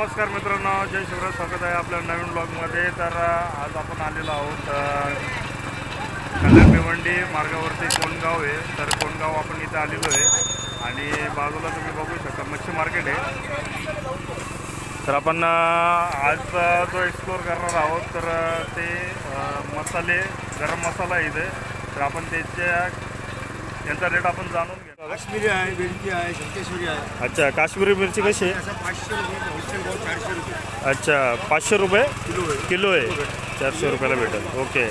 नमस्कार मित्रांनो जय शिवराज स्वागत आहे आपल्या नवीन ब्लॉगमध्ये तर आज आपण आलेलो आहोत कल्याण भिवंडी मार्गावरती कोणगाव आहे. तर कोणगाव आपण इथे आलेलो आहे. आणि बाजूला तुम्ही बघू शकता मच्छी मार्केट आहे. तर आपण आजचा जो एक्सप्लोअर करणार आहोत तर ते मसाले गरम मसाला इथे. तर आपण त्याच्या यांचा रेट आपण जाणून घेतो काश्मीरी आहे बेडकी आहे शंकेश्वरी आहे. अच्छा काश्मीरी मिरची कशी आहे? असं पाचशे रुपये होलसेल भाव चारशे रुपये. अच्छा पाचशे रुपये? किलो आहे. किलो आहे. चारशे रुपयाला भेटेल. ओके.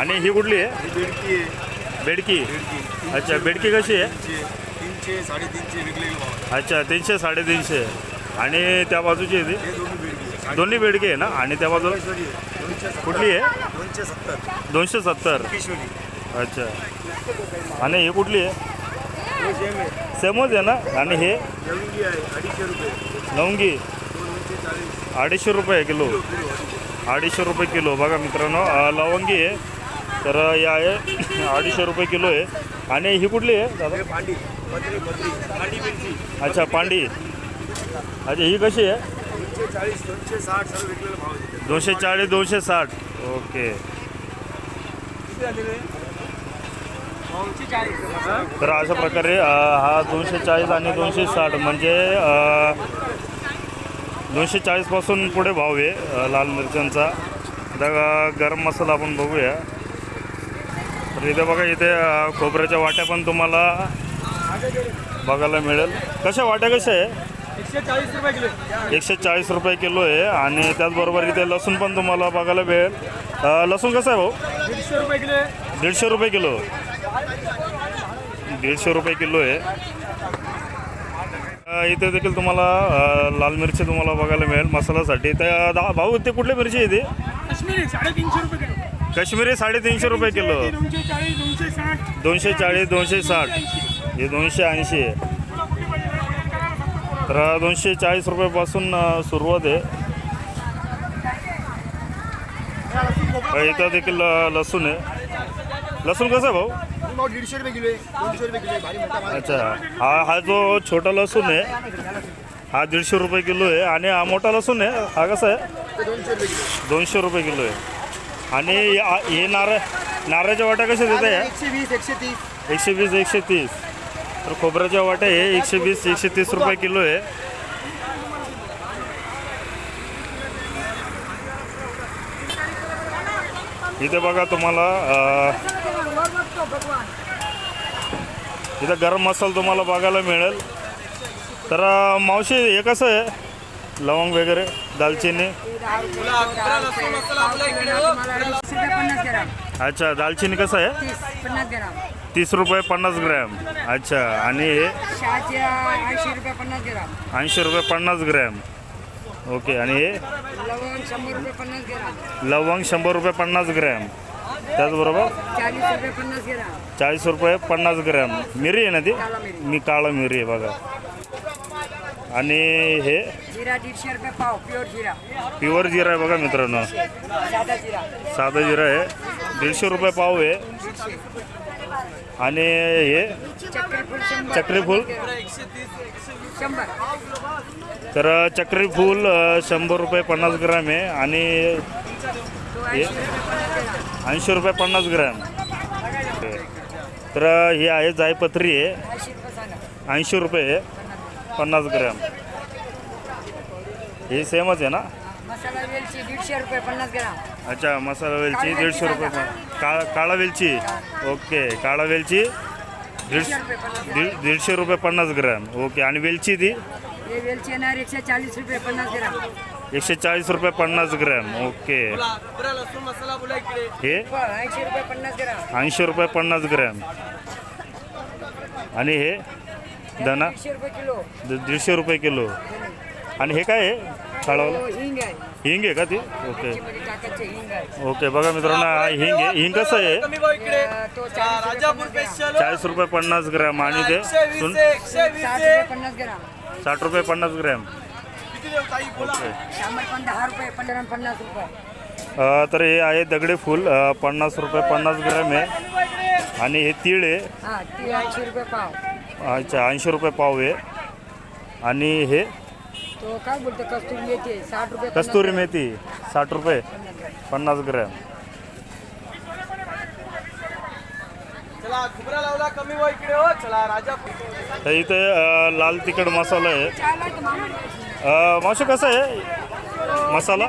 आणि ही कुठली आहे? ही बेडकी आहे. बेडकी. बेडकी. अच्छा बेडकी कशी आहे? तीनशे तीनशे साडेतीनशे वेगवेगळे भाव आहे. अच्छा तीनशे साडेतीनशे. आणि त्या बाजूची आहे हे दोन्ही बेडकी आहे. ती दोन्ही बेडकी आहे ना? आणि त्या बाजूला शंकेश्वरी आहे. दोनशे सत्तर. कुठली आहे? दोनशे सत्तर. दोनशे सत्तर. शंकेश्वरी अच्छा. आणि ही कुठली आहे? सेमच आहे ना? आणि हे? लवंगी. आहे अडीचशे रुपये लवंगी अडीचशे रुपये किलो. अडीचशे. रुपये किलो. बघा मित्रांनो लवंगी आहे. तर हे आहे. अडीचशे रुपये किलो आहे. आणि ही कुठली आहे दादा? अच्छा पांडी. अच्छा ही कशी आहे? दोनशे चाळीस दोनशे साठ. ओके किती झालेले दोनशे चाळीस तर अशा प्रकारे हा दोनशे चाळीस आणि दोनशे साठ म्हणजे दोनशे चाळीसपासून पुढे भाव आहे लाल मिरच्यांचा. आता गरम मसाला आपण बघूया. तर इथे बघा इथे खोबऱ्याच्या वाट्या पण तुम्हाला बघायला मिळेल. कशा वाट्या कशा आहे? एकशे चाळीस रुपये किलो आहे आणि त्याचबरोबर इथे लसूण पण तुम्हाला बघायला मिळेल. लसूण कसं आहे भाऊ? दीडशे रुपये किलो दीडशे रुपये किलो. दीडशे रुपये किलो आहे. इथे देखील तुम्हाला लाल मिरची तुम्हाला बघायला मिळेल मसाल्यासाठी. तर दा- भाऊ ते कुठली मिरची आहे ती? काश्मीरी साडेतीनशे रुपये किलो. काश्मीरी साडेतीनशे रुपये किलो. दोनशे चाळीस दोनशे साठ. हे दोनशे ऐंशी आहे. तर दोनशे चाळीस रुपयापासून सुरुवात आहे. इथं देखील लसूण आहे. लसूण कसं आहे भाऊ? भाऊ दीडशे रुपये किलो आहे दोनशे रुपये किलो आहे भारी मोठा माल अच्छा हा हा जो छोटा लसूण आहे हा दीडशे रुपये किलो आहे आणि हा मोठा लसूण आहे हा कसा आहे? ते दोनशे रुपये किलो दोनशे रुपये किलो आहे. आणि या- हे नारळ नारळाच्या वाट्या कशा देत आहे एकशे वीस एकशे तीस. एकशे वीस एकशे तीस. तर खोबऱ्याच्या वाट्या हे एकशे वीस एकशे तीस रुपये किलो आहे. इथे बघा तुम्हाला अं, इथं गरम मसाला तुम्हाला बघायला मिळेल. तर मावशी हे कसं आहे? लवंग वगैरे दालचिनी. अच्छा दालचिनी कसं आहे? तीस रुपये पन्नास ग्रॅम. अच्छा आणि हे? ऐंशी रुपये पन्नास ग्रॅम. ओके आणि हे? लवंग शंभर रुपये पन्नास ग्राम. त्याचबरोबर चाळीस रुपये पन्नास ग्राम. मिरी आहे ना ती. मी काळा मिरी आहे बघा. आणि हे? प्युअर जिरा. आहे बघा मित्रांनो. साधा जिरा. आहे. दीडशे रुपये पाव आहे. आणि हे? चक्रीफूल शंभर. चक्रीफूल? शंभर. तर चक्री फूल अ, शंभर रुपये पन्नास ग्रॅम आहे. आणि तो ऐंशी रुपये पन्नास ग्राम. तर ही आहे जायपत्री आहे. ऐंशी रुपये पन्नास ग्रॅम. हे सेमच आहे ना? मसाला वेलची दीडशे रुपये पन्नास ग्राम. अच्छा मसाला वेलची दीडशे रुपये काळा काळा वेलची? ओके काळा वेलची दीड दीडशे रुपये पन्नास ग्राम. दीड दीडशे रुपये पन्नास ग्रॅम. ओके आणि वेलची ती? वेलची येणार एकशे चाळीस रुपये पन्नास ग्राम. एकशे चाळीस रुपये पन्नास ग्रॅम ओके. हे? ऐंशी रुपये पन्नास ग्राम. आणि हे? धना? दीडशे रुपये किलो. आणि हे काय आहे हिंग आहे. हिंग आहे का ती? ओके. ओके बघा मित्रांनो हा हिंग आहे. हिंग कसं आहे? चाळीस रुपये पन्नास ग्राम. आणि ते? साठ रुपये पन्नास ग्राम. शंभर पण दहा रुपये पंधरा पन्नास रुपये. अ, तर हे आहे दगडे फूल अ, पन्नास रुपये पन्नास ग्रॅम आहे. आणि हे तीळ आहे. हा ती रुपये पाव. अच्छा ऐंशी रुपये पाव आहे. आणि हे? तो काय बोलतो कस्तुरी मेथी आहे, साठ रुपये कस्तुरी मेथी साठ रुपये पन्नास ग्रॅम. चला खुबरा लावला कमी व इकडे हो. चला राजा तर इथे अ, लाल तिखट मसाला आहे. मावशी कसं आहे? मसाला?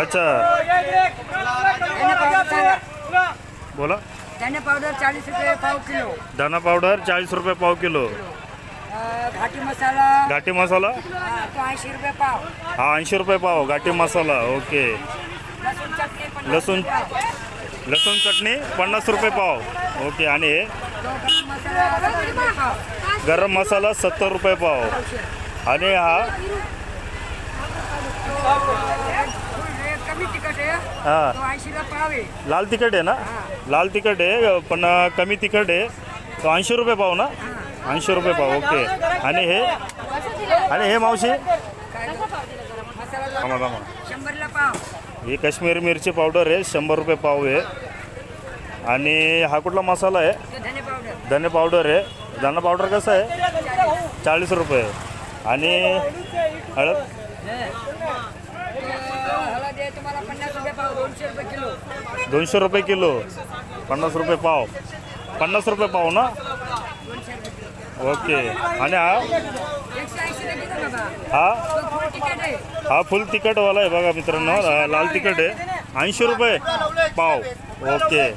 अच्छा. बोला. धने पावडर चाळीस रुपये पाव किलो. धना पावडर चाळीस रुपये पाव किलो. घाटी मसाला. घाटी मसाला? हा, ऐंशी रुपये पाव. हा ऐंशी रुपये पाव घाटी मसाला ओके. लसूण लसूण चटणी पन्नास रुपये पाव. ओके आणि गरम मसाला सत्तर रुपये पाव. आणि हा. लाल तिखट आहे ना? लाल तिखट आहे पण कमी तिखट आहे. तो ऐंशी रुपये पाव ना? ऐंशी रुपये पाव ओके. आणि हे? आणि हे मावशी? थांबा ही काश्मीरी मिरची पावडर आहे शंभर रुपये पाव आहे. आणि हा कुठला मसाला आहे? तो धने पावडर. धने पावडर आहे. धना पावडर कसं आहे? चाळीस रुपये. आणि हळद? दोनशे रुपये किलो. पन्नास रुपये पाव. पन्नास रुपये पाव ना? ओके. आणि हा? हा? हा फुल तिखटवाला आहे बघा मित्रांनो. लाल तिखट आहे. ऐंशी रुपये पाव. ओके.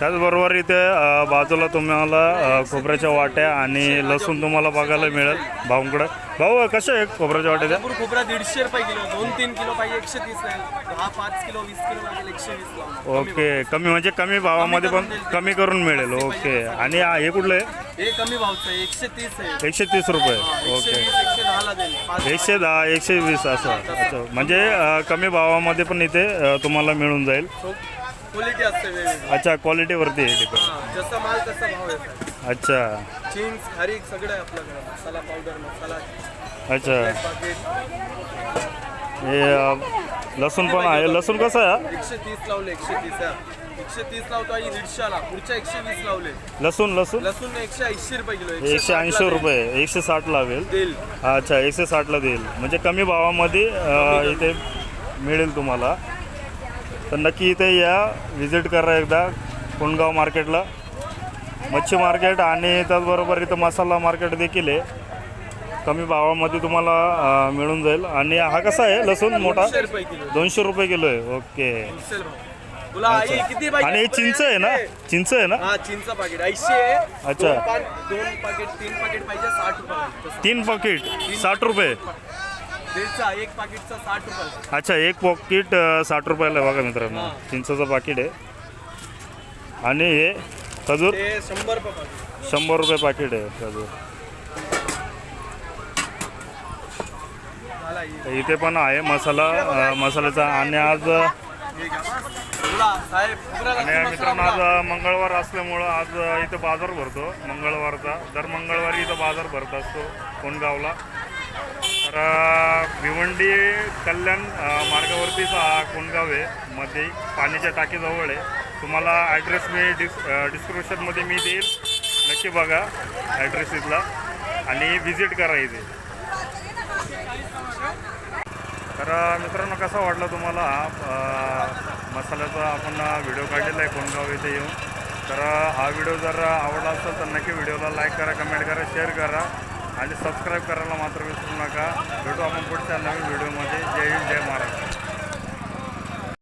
त्याचबरोबर इथे अ, बाजूला तुम्हाला अ, खोबऱ्याच्या वाट्या आणि लसूण तुम्हाला बघायला मिळेल भाऊंकडे. भाऊ कसे आहे खोबऱ्याच्या वाट्या त्या? भरपूर खोबरा दीडशे रुपये किलो दोन तीन किलो पाहिजे एकशे तीस नाही. हा पाच किलो वीस किलो लागेल एकशे वीस लावून ओके. कमी म्हणजे कमी भावामध्ये पण कमी करून मिळेल. ओके. आणि हा- हे कुठलं आहे? हे कमी भावचं आहे. एकशे तीस आहे. एकशे तीस रुपये. एकशे ओके. वीस एकशे दहाला देईल. पाच एकशे दहा एकशे वीस असं. म्हणजे अ, कमी भावामध्ये पण इथे अ, तुम्हाला मिळून जाईल. क्वालिटी असते वेगवेगळी. अच्छा क्वालिटीवरती आहे डिपेंड हा, जसा माल तसा भाव आहे. अच्छा. चिंच खारीक सगळं आहे आपल्याकडे. मसाला पावडर मसाला अच्छा. पाकिट हे अ, लसूण पण आहे. लसूण कसं आहे? एकशे तीस लावले एकशे तीस. एकशे तीस लावतो आई दीडशेला पुढच्या एकशे वीस लावले. लसूण लसूण? लसूण एकशे ऐंशी रुपये किलो एकशे ऐंशी. रुपये एकशे साठ लावेल देईल. अच्छा एकशे साठला देईल. म्हणजे कमी भावामध्ये अ, इथे मिळेल तुम्हाला. तर नक्की इथे या विजिट करा एकदा कोंडगाव मार्केटला मच्छी मार्केट आणि त्याचबरोबर इथं मसाला मार्केट देखील आहे. कमी भावामध्ये तुम्हाला मिळून जाईल. आणि हा कसा आहे? लसूण मोठा? दोनशे रुपये किलो आहे. ओके. आणि हे चिंच आहे ना? चिंच आहे ना? हा चिंच पाकिट. अच्छा. दोन पाकिट तीन पाकिट पाहिजे. तीन पॉकेट साठ रुपये. दीडचा एक पाकिटचा साठ रुपये अच्छा एक पॉकेट साठ रुपयाला बघा मित्रांनो. चिंचाचं पाकिट आहे. आणि हे खजूर? ते शंभर रुपये पाकिट शंभर रुपये पाकिट आहे खजूर. इथे पण आहे मसाला अ, मसाल्याचा. आणि आज हे घ्या साहेब आणि मित्रांनो मसाला आज मंगळवार असल्यामुळं आज इथं बाजार भरतो मंगळवारचा. दर मंगळवारी इथं बाजार भरत असतो कोणगावला तर भिवंडी कल्याण मार्गावरतीचा हा कोणगाव आहे. मध्ये पाण्याच्या टाकीजवळ आहे. तुम्हाला ॲड्रेस मी डिस् डिस्क्रिप्शनमध्ये मी देईल. नक्की बघा ॲड्रेस इथला. आणि व्हिजिट करा इथे. तर मित्रांनो कसा वाटला तुम्हाला? मसाल्याचा आपण व्हिडिओ काढलेला आहे. कोणगाव इथे येऊन. तर हा व्हिडिओ जर आवडला असेल तर नक्की व्हिडिओला लाईक करा कमेंट करा शेअर करा. आणि सबस्क्राईब करायला मात्र विसरू नका. भेटू आपण पुढच्या नवीन व्हिडिओमध्ये जय हिंद जय महाराष्ट्र.